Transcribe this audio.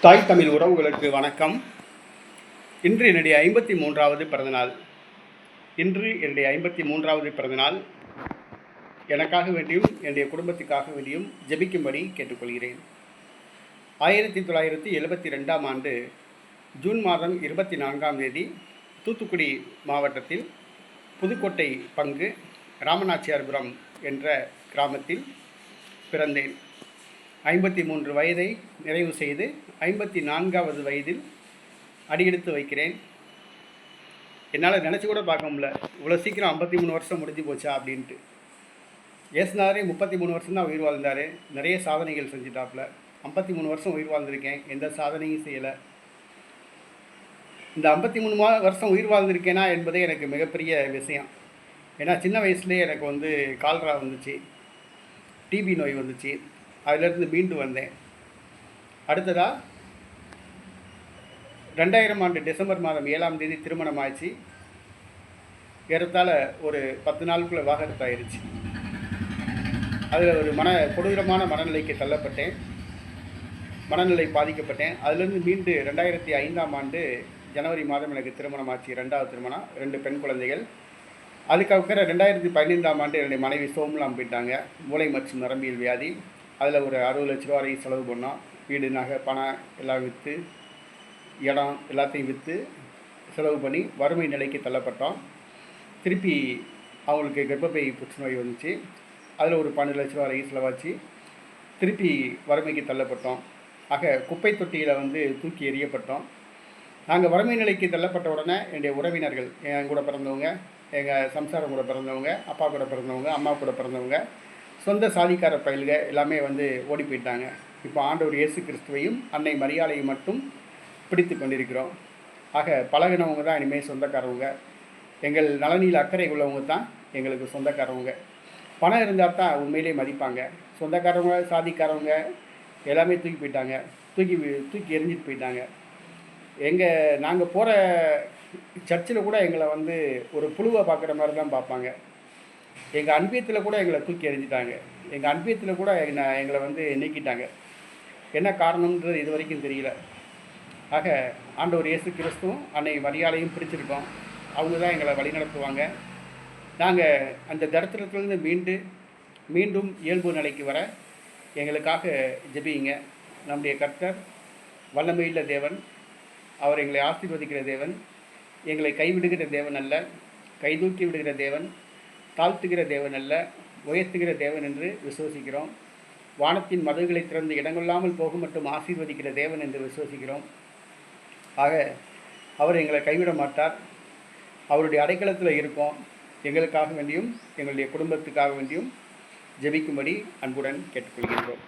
தாய் தமிழ் உறவுகளுக்கு வணக்கம். இன்று என்னுடைய ஐம்பத்தி மூன்றாவது பிறந்தநாள். இன்று என்னுடைய ஐம்பத்தி மூன்றாவது பிறந்தநாள். எனக்காக வேண்டியும் என்னுடைய குடும்பத்துக்காக வேண்டியும் ஜெபிக்கும்படி கேட்டுக்கொள்கிறேன். ஆயிரத்தி தொள்ளாயிரத்தி எழுபத்தி ரெண்டாம் ஆண்டு ஜூன் மாதம் இருபத்தி நான்காம் தேதி தூத்துக்குடி மாவட்டத்தில் புதுக்கோட்டை பங்கு ராமநாச்சியார்புரம் என்ற கிராமத்தில் பிறந்தேன். ஐம்பத்தி மூன்று வயதை நிறைவு செய்து ஐம்பத்தி நான்காவது வயதில் அடியெடுத்து வைக்கிறேன். என்னால் நினச்சி கூட பார்க்க முடியல. இவ்வளோ சீக்கிரம் ஐம்பத்தி மூணு வருஷம் முடிஞ்சு போச்சா அப்படின்ட்டு. ஏசுனாரே முப்பத்தி மூணு வருஷம் தான் உயிர் வாழ்ந்தார். நிறைய சாதனைகள் செஞ்சுட்டாப்புல. ஐம்பத்தி மூணு வருஷம் உயிர் வாழ்ந்திருக்கேன். எந்த சாதனையும் செய்யலை. இந்த ஐம்பத்தி மூணு மா வருஷம் உயிர் வாழ்ந்திருக்கேனா என்பதே எனக்கு மிகப்பெரிய விஷயம். ஏன்னா சின்ன வயசுலேயே எனக்கு வந்து கால்ரா வந்துச்சு. டிபி நோய் வந்துச்சு. அதிலிருந்து மீண்டு வந்தேன். அடுத்ததாக ரெண்டாயிரம் ஆண்டு டிசம்பர் மாதம் ஏழாம் தேதி திருமணம் ஆச்சு ஏறத்தாழ ஒரு பத்து நாளுக்குள்ளே வாகனத்தாயிருச்சு ஆயிடுச்சு அதில் ஒரு மன கொடூரமான மனநிலைக்கு தள்ளப்பட்டேன். மனநிலை பாதிக்கப்பட்டேன். அதுலேருந்து மீண்டு ரெண்டாயிரத்தி ஐந்தாம் ஆண்டு ஜனவரி மாதம் எனக்கு திருமணம் ஆச்சு ரெண்டாவது திருமணம் ரெண்டு பெண் குழந்தைகள். அதுக்கப்புறம் ரெண்டாயிரத்தி பதினைந்தாம் ஆண்டு என்னுடைய மனைவி சோம்லாம் போயிட்டாங்க. மூளை மற்றும் நரம்பியல் வியாதி. அதில் ஒரு அறுபது லட்ச ரூபா வரைக்கும் செலவு பண்ணோம் வீடு நகை பணம் எல்லாம் விற்று இடம் எல்லாத்தையும் விற்று செலவு பண்ணி வறுமை நிலைக்கு தள்ளப்பட்டோம் திருப்பி அவங்களுக்கு கர்ப்பப்பை புற்றுநோய் வந்துச்சு. அதில் ஒரு பன்னெண்டு லட்ச ரூபா வரைக்கும் செலவாச்சு. திருப்பி வறுமைக்கு தள்ளப்பட்டோம் ஆக குப்பை தொட்டியில் வந்து தூக்கி எறியப்பட்டோம் நாங்கள் வறுமை நிலைக்கு தள்ளப்பட்ட உடனே என்னுடைய உறவினர்கள் என் கூட பிறந்தவங்க எங்கள் சம்சாரம் கூட பிறந்தவங்க அப்பா கூட பிறந்தவங்க அம்மா கூட பிறந்தவங்க சொந்த சாதிக்கார பயல்க எல்லாமே வந்து ஓடி போயிட்டாங்க. இப்போ ஆண்டவர் இயேசு கிறிஸ்துவையும் அன்னை மரியாதையும் மட்டும் பிடித்து கொண்டிருக்கிறோம். ஆக பழகினவங்க தான் இனிமேல் சொந்தக்காரவங்க. எங்கள் நலனில் அக்கறை உள்ளவங்க தான் எங்களுக்கு சொந்தக்காரவங்க. பணம் இருந்தால் தான் உண்மையிலே மதிப்பாங்க. சொந்தக்காரவங்க சாதிக்காரவங்க எல்லாமே தூக்கி போயிட்டாங்க. தூக்கி தூக்கி எரிஞ்சிட்டு போயிட்டாங்க. எங்கள் நாங்கள் போகிற சர்ச்சில் கூட எங்களை வந்து ஒரு புழுவை பார்க்குற மாதிரி தான் பார்ப்பாங்க. எங்கள் அன்பியத்தில் கூட எங்களை தூக்கி எறிஞ்சிட்டாங்க. எங்கள் அன்பியத்தில் கூட என்ன எங்களை வந்து நீக்கிட்டாங்க. என்ன காரணம்ன்றது இது வரைக்கும் தெரியல. ஆக ஆண்டவர் இயேசு கிறிஸ்துவும் அன்னை மரியாதையும் பிரிச்சிருக்கோம் அவங்க தான் எங்களை வழி நடத்துவாங்க நாங்கள் அந்த தரித்திரத்திலிருந்து மீண்டு மீண்டும் இயல்பு நிலைக்கு வர எங்களுக்காக ஜெபியுங்க. நம்முடைய கர்த்தர் வல்லமையுள்ள தேவன். அவர் எங்களை ஆசீர்வதிக்கிற தேவன். எங்களை கைவிடுகிற தேவன் அல்ல. கைதூக்கி விடுகிற தேவன். தாழ்த்துகிற தேவன் அல்ல உயர்த்துகிற தேவன் என்று விசுவசிக்கிறோம். வானத்தின் மதகுகளை திறந்து இடங்கொள்ளாமல் போகும் மட்டும் ஆசீர்வதிக்கிற தேவன் என்று விசுவசிக்கிறோம். ஆக அவர் எங்களை கைவிட மாட்டார். அவருடைய அடைக்கலத்தில் இருக்கோம் எங்களுக்காக வேண்டியும் எங்களுடைய குடும்பத்துக்காக வேண்டியும் ஜெபிக்கும்படி அன்புடன் கேட்டுக்கொள்கின்றோம்.